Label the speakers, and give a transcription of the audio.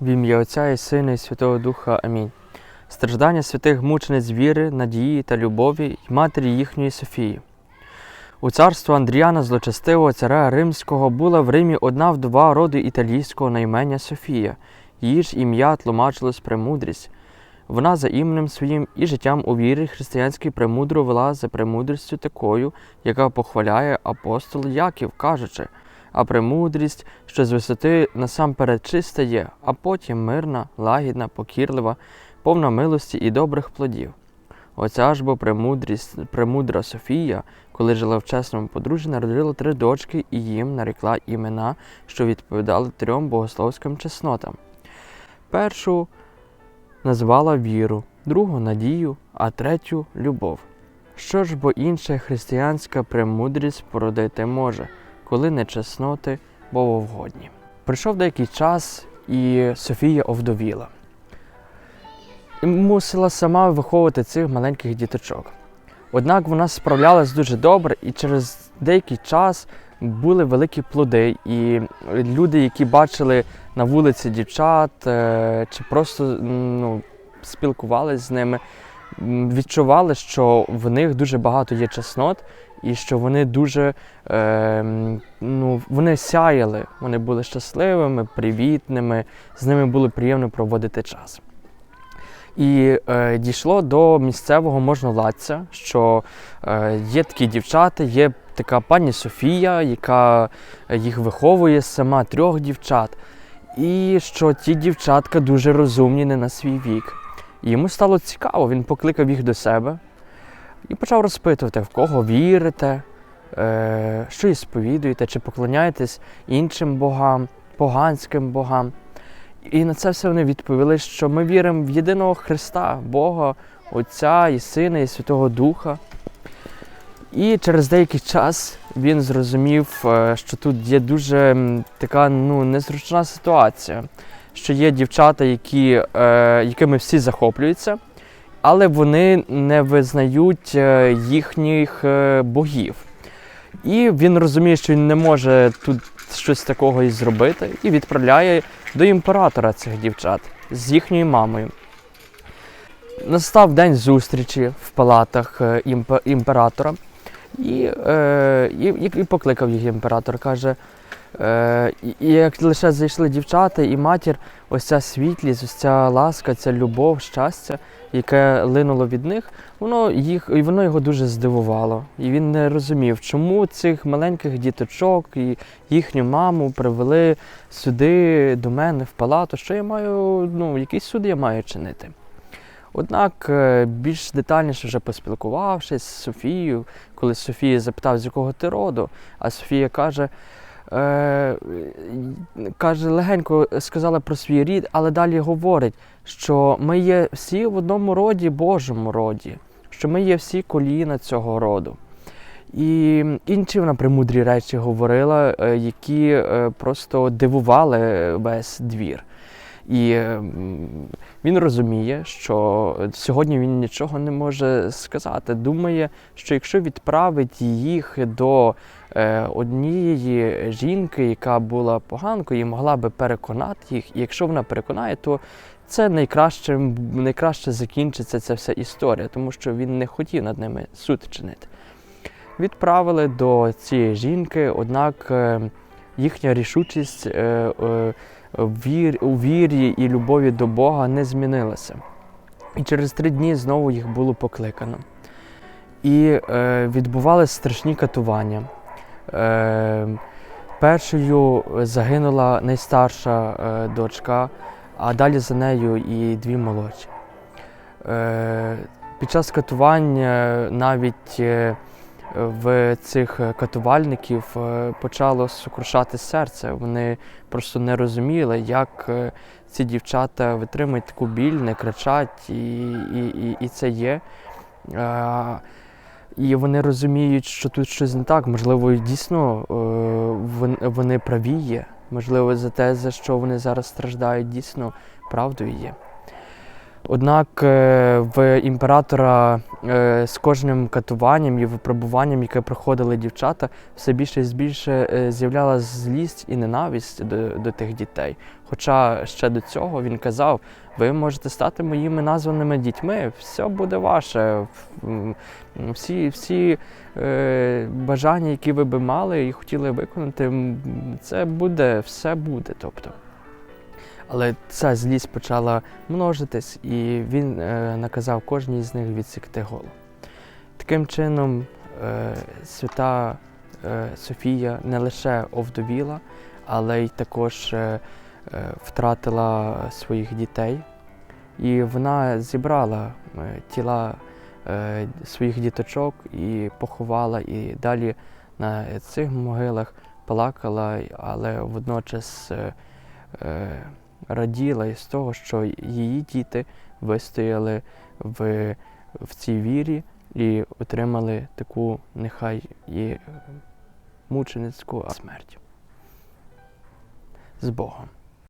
Speaker 1: В ім'я Отця і Сина, і Святого Духа. Амінь. Страждання святих мучениць віри, надії та любові й матері їхньої Софії. У царство Андріана Злочестивого царя Римського була в Римі одна вдова роду італійського наймення Софія. Її ж ім'я тлумачилось премудрість. Вона за іменем своїм і життям у вірі християнській премудру вела за премудрістю такою, яка похваляє апостол Яків, кажучи, а премудрість, що з висоти насамперед чиста є, а потім мирна, лагідна, покірлива, повна милості і добрих плодів. Оця ж бо премудрість, премудра Софія, коли жила в чесному подружжі, народила три дочки і їм нарекла імена, що відповідали трьом богословським чеснотам. Першу назвала віру, другу надію, а третю любов. Що ж бо інша християнська премудрість породити може, коли не чесноти боговгодні. Прийшов деякий час, і Софія овдовіла. І мусила сама виховувати цих маленьких діточок. Однак вона справлялась дуже добре, і через деякий час були великі плоди, і люди, які бачили на вулиці дівчат, е, чи просто ну, спілкувалися з ними, відчували, що в них дуже багато є чеснот, і що вони дуже е, ну, вони сяяли, вони були щасливими, привітними, з ними було приємно проводити час. І е, дійшло до місцевого можновладця, що е, є такі дівчата, є така пані Софія, яка їх виховує сама трьох дівчат. І що ті дівчатка дуже розумні не на свій вік. Йому стало цікаво, він покликав їх до себе і почав розпитувати, в кого вірите, е, що і сповідуєте, чи поклоняєтесь іншим богам, поганським богам. І на це все вони відповіли, що ми віримо в єдиного Христа, Бога, Отця і Сина, і Святого Духа. І через деякий час він зрозумів, е, що тут є дуже така ну, незручна ситуація, що є дівчата, які, е, якими всі захоплюються, але вони не визнають е, їхніх е, богів. І він розуміє, що він не може тут щось такого і зробити, і відправляє до імператора цих дівчат з їхньою мамою. Настав день зустрічі в палатах е, імператора, і, е, і, і, покликав їх імператор. Каже, і, і як лише зайшли дівчата і матір, ось ця світлість, ось ця ласка, ця любов, щастя, яке линуло від них, воно їх і воно його дуже здивувало. І він не розумів, чому цих маленьких діточок і їхню маму привели сюди до мене в палату, що я маю, ну, який суд я маю чинити. Однак е, більш детальніше вже поспілкувавшись з Софією, коли Софія запитав, з якого ти роду, а Софія каже, е, каже, легенько сказала про свій рід, але далі говорить, що ми є всі в одному роді, Божому роді, що ми є всі коліна цього роду. І інші вона премудрі речі говорила, е, які е, просто дивували весь двір. І е, він розуміє, що сьогодні він нічого не може сказати. Думає, що якщо відправить їх до однієї жінки, яка була поганкою, і могла би переконати їх, і якщо вона переконає, то це найкраще, найкраще закінчиться ця вся історія, тому що він не хотів над ними суд чинити. Відправили до цієї жінки, однак е, їхня рішучість е, е, у вірі і любові до Бога не змінилася. І через три дні знову їх було покликано. І е, відбувалися страшні катування. Е, першою загинула найстарша е, дочка, а далі за нею і дві молодші. Е, під час катування навіть е, в цих катувальників почало сокрушати серце. Вони просто не розуміли, як ці дівчата витримують таку біль, не кричать, і, і, і це є. І вони розуміють, що тут щось не так. Можливо, дійсно е, вони праві є. Можливо, за те, за що вони зараз страждають, дійсно правдою є. Однак е, в імператора е, з кожним катуванням і випробуванням, яке проходили дівчата, все більше і більше з'являлася злість і ненависть до, до тих дітей. Хоча ще до цього він казав: ви можете стати моїми названими дітьми, все буде ваше. Всі, всі е, бажання, які ви би мали і хотіли виконати, це буде, все буде. Тобто. Але ця злість почала множитись, і він е, наказав кожній з них відсікти голову. Таким чином, е, свята е, Софія не лише овдовіла, але й також е, втратила своїх дітей. І вона зібрала е, тіла е, своїх діточок і поховала, і далі на цих могилах плакала, але водночас е, е, раділа із того, що її діти вистояли в, в цій вірі і отримали таку нехай і е, мученицьку смерть. З Богом.